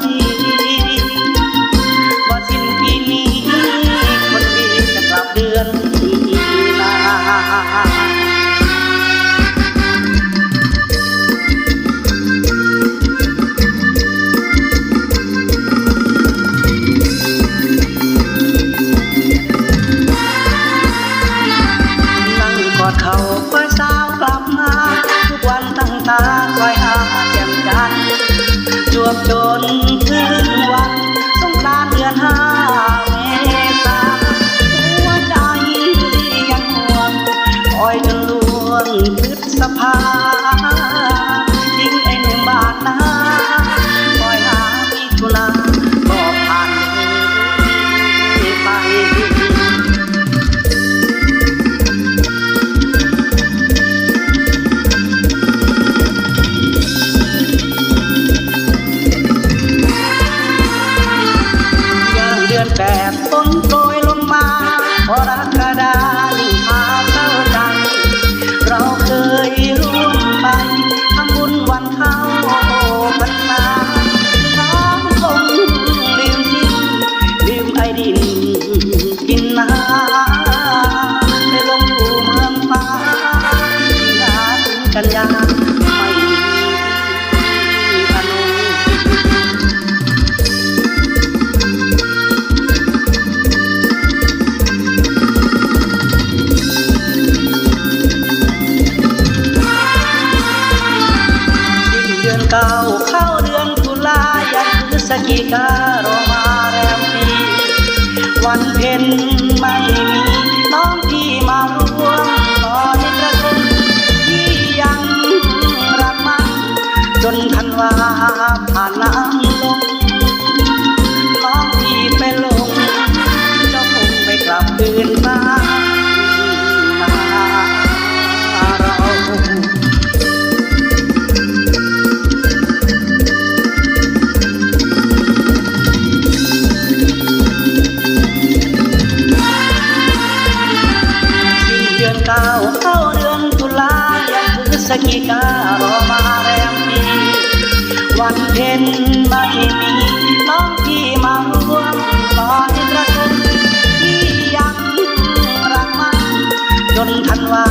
ti. อนแปดฝน ก้าเข้าเดือนตุลายันพฤศจิการอมาแรมปีวันเพ็ญไม่มีน้องพี่มาร่วมตอนกระทงที่ยังรักมันจนทันวาผ่าน เดือนเก้าเข้าเดือนตุลายังพฤศจิการอมาแรมปีวันเพ็ญไม่มีน้องพี่มาร่วมลอยกระทงที่ยังรักมันจนทันวา